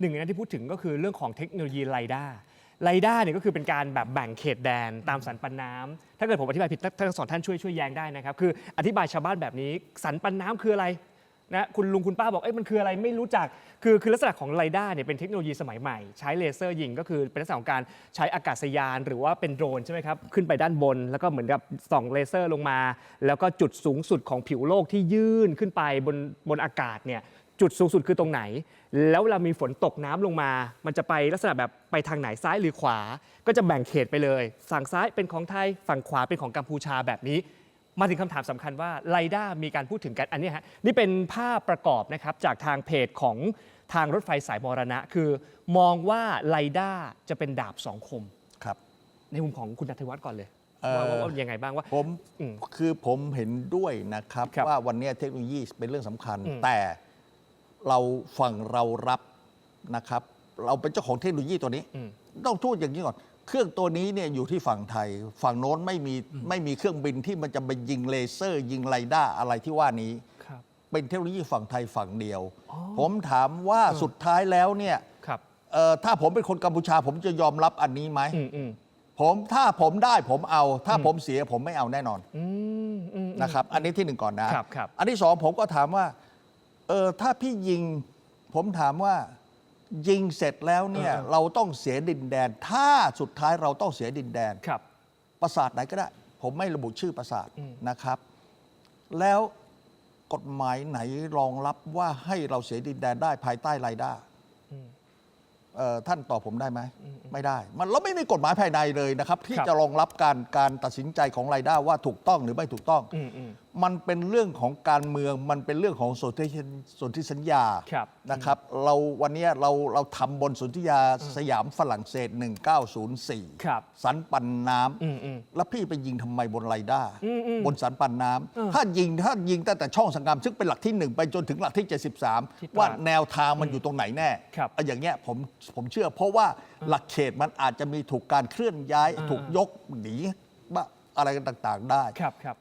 หนึ่งในนั้นที่พูดถึงก็คือเรื่องของเทคโนโลยีไลด้าไลด้าเนี่ยก็คือเป็นการแบบแบ่งเขตแดนตามสันปันน้ำถ้าเกิดผมอธิบายผิดท่านทั้งสองท่านช่วยช่วยแย้งได้นะครับ คืออธิบายชาวบ้านแบบนี้สันปันน้ำคืออะไรนะคุณลุงคุณป้าบอกเอ้ยมันคืออะไรไม่รู้จัก คือคือลักษณะของไลด้าเนี่ยเป็นเทคโนโลยีสมัยใหม่ ใช้เลเซอร์ยิงก็คือเป็นลักษณะของการใช้อากาศยาน หรือว่าเป็นโดรนใช่ไหมครับ ขึ้นไปด้านบน แล้วก็เหมือนกับส่องเลเซอร์ลงมา แล้วก็จุดสูงสุดของผิวโลกที่ยื่นขึ้นไปบนบนอากาศเนี่ย จุดสูงสุดคือตรงไหน แล้วเวลามีฝนตกน้ำลงมา มันจะไปลักษณะแบบไปทางไหนซ้ายหรือขวา ก็จะแบ่งเขตไปเลย ฝั่งซ้ายเป็นของไทย ฝั่งขวาเป็นของกัมพูชาแบบนี้ มาถึงคำถามสำคัญว่าไลด้ามีการพูดถึงกันอันนี้ฮะนี่เป็นภาพประกอบนะครับจากทางเพจของทางรถไฟสายมรณะ คือ มองว่าไลด้าจะเป็นดาบสองคมครับ ในมุมของคุณนัทวัฒน์ก่อนเลยเอ่อว่าว่าว่ายังไงบ้างว่าผมอืมคือผมเห็นด้วยนะครับครับว่าวันนี้เทคโนโลยีเป็นเรื่องสำคัญอืมแต่ เราฝั่งเรารับนะครับ เราเป็นเจ้าของเทคโนโลยีตัวนี้ อืม ต้องพูดอย่างนี้ก่อน เครื่องตัวนี้เนี่ยอยู่ที่ฝั่งไทย ฝั่งโน้นไม่มีไม่มีเครื่องบินที่มันจะไปยิงเลเซอร์ ยิงไรด้าอะไรที่ว่านี้ ครับ เป็นเทคโนโลยีฝั่งไทยฝั่งเดียว อ๋อ ผมถามว่าสุดท้ายแล้วเนี่ยครับ เอ่อถ้าผมเป็นคนกัมพูชา ผมจะยอมรับอันนี้ไหม อืมอืมผมถ้าผมได้ผมเอา ถ้าผมเสียผมไม่เอาแน่นอนอืมอืม นะครับ อันนี้ที่หนึ่งก่อนนะครับครับ อันที่สองผมก็ถามว่า เออถ้าพี่ยิง ผมถามว่า ยิงเสร็จแล้วเนี่ยเออเออ เราต้องเสียดินแดน ถ้าสุดท้ายเราต้องเสียดินแดน ครับ ปราสาทไหนก็ได้ ผมไม่ระบุชื่อปราสาทอืม นะครับ แล้วกฎหมายไหนรองรับว่าให้เราเสียดินแดนได้ภายใต้ไรายได้อืม เอ่อท่านตอบผมได้ไหมไม่ได้ มันเราไม่มีกฎหมายภายในเลยนะครับ ที่ครับ จะรองรับการการตัดสินใจของไรายได้ว่าถูกต้องหรือไม่ถูกต้อง อืมอืม มันเป็นเรื่องของการเมือง มันเป็นเรื่องของสนธิสนธิสัญญาครับนะครับ เราวันนี้เราเราทำบนสนธิยาสยามฝรั่งเศส 1904 ครับสันปันน้ำอืมอืมแล้วพี่ไปยิงทำไมบนไรด้าอืมอืมบนสันปันน้เออำถ้ายิงถ้ายิงตั้งแต่ช่องสังกามซึ่งเป็นหลักที่หนึ่งไปจนถึงหลักที่ที่ตรา73ดว่าแนวทางมันอยู่ตรงไหนแน่ครับเอาอย่างเงี้ยผมผมเชื่อ เพราะว่าหลักเขตมันอาจจะมีถูกการเคลื่อนย้ายอ่าถูกยกหนีบ้าอะไรกันต่าง ๆ ได้ครับครับ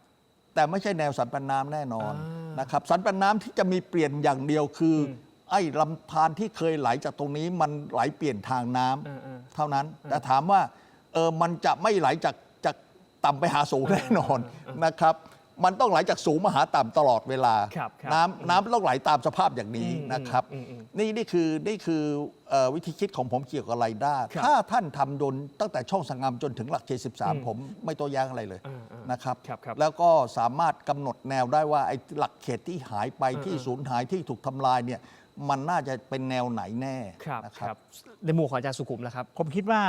แต่ไม่ใช่แนวสันปันน้ำแน่นอนอ่านนะครับสันปันน้ำที่จะมีเปลี่ยนอย่างเดียวคืออมไอ้ลำธารที่เคยไหลจากตรงนี้มันไหลเปลี่ยนทางน้ำเออเออเท่านั้น แต่ถามว่าเออมันจะไม่ไหลจากจากต่ำไปหาสูงแน่นอนนะครับ มันต้องไหลจากสูงมาหาต่ำตลอดเวลา ครับครับน้ำน้ำต้องไหลตามสภาพอย่างนี้อืมนะครับ อืมอืมนี่นี่คือนี่คือเอ่อวิธีคิดของผมเกี่ยวกับไรด้าครับถ้าท่านทำโดนตั้งแต่ช่องสังงามจนถึงหลักอืม73ผมไม่โต้แย้งอะไรเลยอ่าอ่านนะครับ ครับครับแล้วก็สามารถกำหนดแนวได้ว่าไอ้หลักเขตที่หายไปเออที่เออสูญหายที่ถูกทำลายเนี่ยมันน่าจะเป็นแนวไหนแน่ครับนะครับในหมู่ของอาจารย์สุขุมแล้วครับ ผมคิดว่า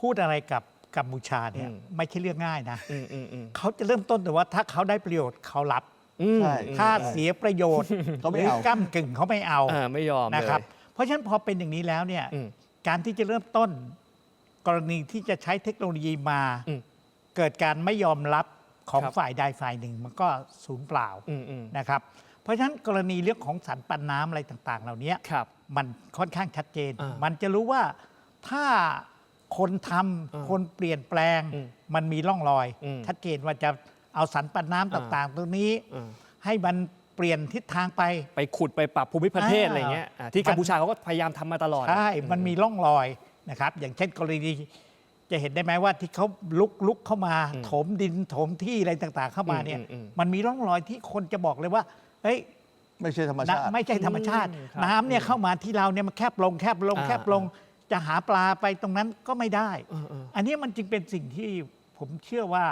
พูดอะไรกับ กัมพูชาเนี่ยอืม ไม่ใช่เรื่องง่ายนะอืมอืมอืม เขาจะเริ่มต้นแต่ว่าถ้าเขาได้ประโยชน์เขารับอืมใช่ ถ้าเสียประโยชน์เขาไม่หรือเอา ก้ากึ่งเขาไม่เอาอ่าไม่ยอมเลยนะครับ เพราะฉะนั้นพอเป็นอย่างนี้แล้วเนี่ยอืม การที่จะเริ่มต้น กรณีที่จะใช้เทคโนโลยีมา อืมเกิดการไม่ยอมรับของครับ ฝ่ายใดฝ่ายหนึ่ง มันก็สูญเปล่าอืมอืมนะครับ เพราะฉะนั้นกรณีเรื่องของสันปันน้ำอะไรต่าง ๆ เหล่านี้ ครับ มันค่อนข้างชัดเจน อ่ามัมันจะรู้ว่าถ้า คนทำอ่าคนเปลี่ยนแปลงอืมมันมีร่องรอย อืมชัดเจนว่าจะเอาสันปันน้ำอ่า ต่างๆ ตรงนี้อ่าให้มันเปลี่ยนทิศทางไป ไปขุดไปปรับภูมิประเทศอ่า อะไรเงี้ยอ่าที่กัมพูชาเขาก็พยายามทำมาตลอด ใช่อืมันมีร่องรอยนะครับ อย่างเช่นกรณีจะเห็นได้ไหมว่าที่เขาลุกลุกเข้ามา อืมถมดินถมที่อะไรต่างๆ เข้ามาเนี่ย อืมอืมอืมมันมีร่องรอยที่คนจะบอกเลยว่า เฮ้ยไม่ใช่ธรรมนะชาติไม่ใช่ธรรมชาติ อืมครับน้ำเนี่ยเข้ามาที่เราเนี่ยมันแคบลงแคบลงอ่าแคบลง จะหาปลาไปตรงนั้นก็ไม่ได้ เออเอออันนี้มันจึงเป็นสิ่งที่ผมเชื่อว่า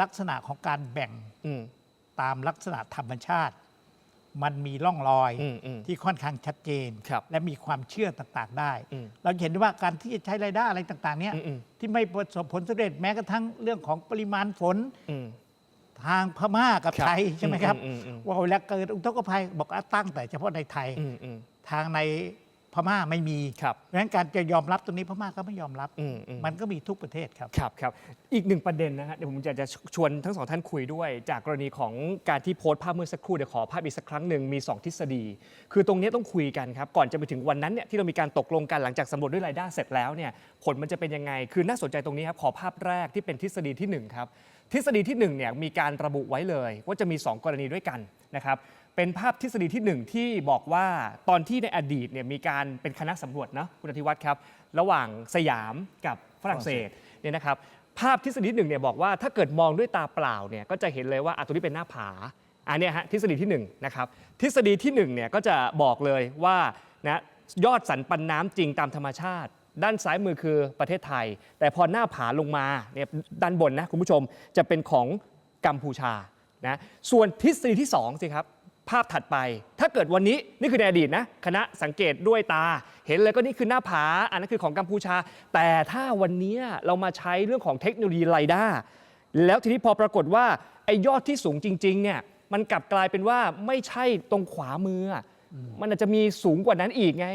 ลักษณะของการแบ่งอืม ตามลักษณะธรรมชาติ มันมีร่องรอยอืมอืมที่ค่อนข้างชัดเจน ครับและมีความเชื่อต่างๆ ได้ อืม เราเห็นได้ว่าการที่จะใช้รายได้อะไรต่างๆ เนี่ยอืมอืมที่ไม่ประสบผลสำเร็จแม้กระทั่งเรื่องของปริมาณฝน อืม ทางพม่ากับครับไทยใช่ไหมครับอืมอืมอืม ว่าเวลาเกิดอุทกภัยบอกว่าตั้งแต่เฉพาะในไทย อืมอืม ทางใน พม่าไม่มีครับเพราะฉะนั้นการจะยอมรับตรงนี้พม่าก็ไม่ยอมรับ อืมอืม มันก็มีทุกประเทศครับ ครับครับอีกหนึ่งประเด็นนะฮะเดี๋ยวผมจะจะชวนทั้งสองท่านคุยด้วย จากกรณีของการที่โพสต์ภาพเมื่อสักครู่เดี๋ยวขอภาพอีกสักครั้งหนึ่งมี 2 ทฤษฎี คือตรงนี้ต้องคุยกันครับ ก่อนจะไปถึงวันนั้นเนี่ยที่เรามีการตกลงกันหลังจากสำรวจด้วยรายได้เสร็จแล้วเนี่ยผลมันจะเป็นยังไง คือน่าสนใจตรงนี้ครับขอภาพแรกที่เป็นทฤษฎีที่หนึ่งครับ ทฤษฎีที่หนึ่งเนี่ยมีการระบุไว้เลยว่าจะมี 2 กรณีด้วยกันนะครับเป็นภาพทฤษฎีที่หนึ่งที่บอกว่าตอนที่ในอดีตเนี่ยมีการเป็นคณะสำรวจนะคุณอธิวัตรครับ ระหว่างสยามกับฝรั่งเศสเนี่ยนะครับภาพทฤษฎีหนึ่งเนี่ยบอกว่าถ้าเกิดมองด้วยตาเปล่าเนี่ยก็จะเห็นเลยว่าอะตรงนี้เป็นหน้าผาอันนี้ฮะทฤษฎีที่หนึ่งนะครับทฤษฎีที่หนึ่งเนี่ยก็จะบอกเลยว่านะยอดสันปันน้ำจริงตามธรรมชาติ ด้านซ้ายมือคือประเทศไทย แต่พอหน้าผาลงมาเนี่ยด้านบนนะคุณผู้ชมจะเป็นของกัมพูชานะส่วนทฤษฎีที่สองสิครับภาพถัดไป ถ้าเกิดวันนี้นี่คือในอดีตนะคณะสังเกตด้วยตา เห็นเลยก็นี่คือหน้าผาอันนั้นคือของกัมพูชา แต่ถ้าวันนี้เรามาใช้เรื่องของเทคโนโลยีไรด้าแล้วทีนี้พอปรากฏว่าไอ้ยอดที่สูงจริงๆเนี่ยมันกลับกลายเป็นว่าไม่ใช่ตรงขวามือ มันอาจจะมีสูงกว่านั้นอีกไง